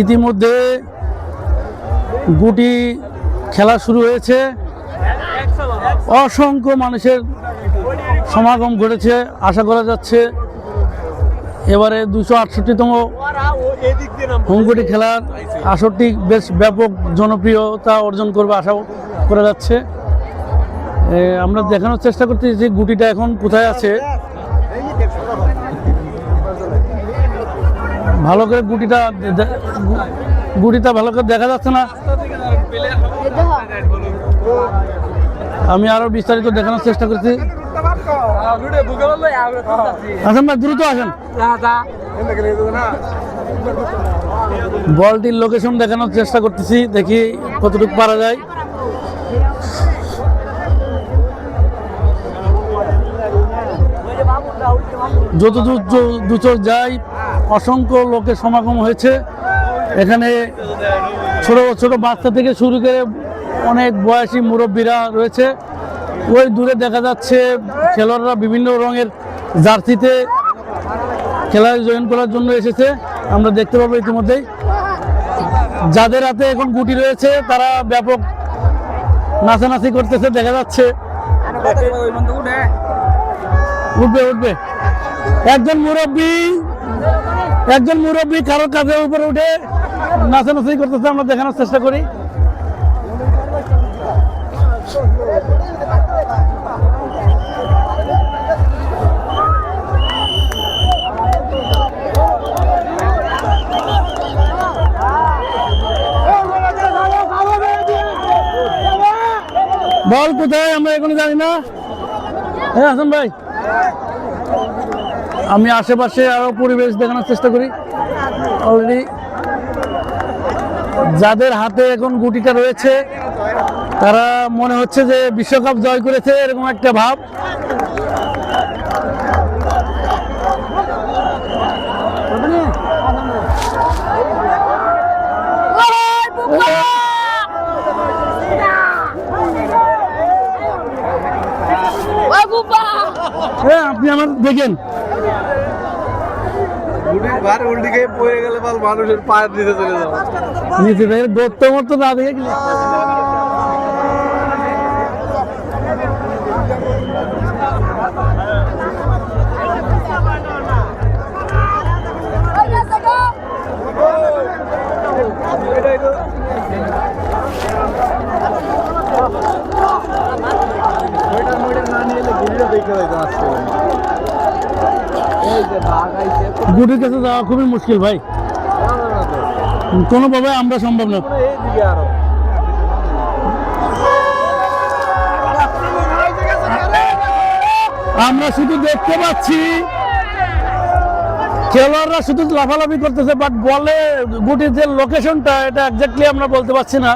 ইতিমধ্যে গুটি খেলা শুরু হয়েছে। অসংখ্য মানুষের সমাগম ঘটেছে, আশা করা যাচ্ছে এবারে দুশো আটষট্টিতম হুমকুটি খেলার আসরটি বেশ ব্যাপক জনপ্রিয়তা অর্জন করবে আশা করা যাচ্ছে। আমরা দেখানোর চেষ্টা করতেছি যে গুটিটা এখন কোথায় আছে। ভালো করে গুটিটা গুটিটা ভালো করে দেখা যাচ্ছে না। আমি আরও বিস্তারিত দেখানোর চেষ্টা করছি। আসেন ভাই, দ্রুত আসেন। বলটির লোকেশন দেখানোর চেষ্টা করতেছি, দেখি কতটুকু পারা যায়। যত দূর য- দুচোর যাই অসংখ্য লোকের সমাগম হয়েছে। এখানে ছোট ছোট বাচ্চা থেকে শুরু করে অনেক বয়সী মুরব্বীরা রয়েছে। ওই দূরে দেখা যাচ্ছে খেলোয়াড়রা বিভিন্ন রঙের জার্সিতে খেলায় জয়েন করার জন্য এসেছে। আমরা দেখতে পাবো ইতিমধ্যেই। যাদের হাতে এখন গুটি রয়েছে, তারা ব্যাপক নাচানাচি করতেছে, দেখা যাচ্ছে। উঠবে উঠবে। একজন মুরব্বী একজন মুরব্বী কারোর কাজের উপরে উঠে নাচানাচি করতেছে, আমরা দেখানোর চেষ্টা করি। বল কোথায়, আমরা এখনও জানি না। হ্যাঁ হাসান ভাই। আমি আশেপাশে আরও পরিবেশ দেখানোর চেষ্টা করি। অলরেডি যাদের হাতে এখন গুটিটা রয়েছে তারা মনে হচ্ছে যে বিশ্বকাপ জয় করেছে এরকম একটা ভাব। হ্যাঁ আপনি আমার দেখেন। বার উল্টি খেয়ে পড়ে গেলে বল মানুষের পায়ের দিতে চলে যাব। নিচে থেকে দত্ত মতো না দেখে কি- গুটির কাছে যাওয়া খুবই মুশকিল ভাই। কোনোভাবে আমরা সম্ভব না। আমরা শুধু দেখতে পাচ্ছি। খেলোয়াড়রা শুধু লাফালাফি করতেছে বাট বলে গুটির যে লোকেশনটা এটা একজাক্টলি আমরা বলতে পারছি না।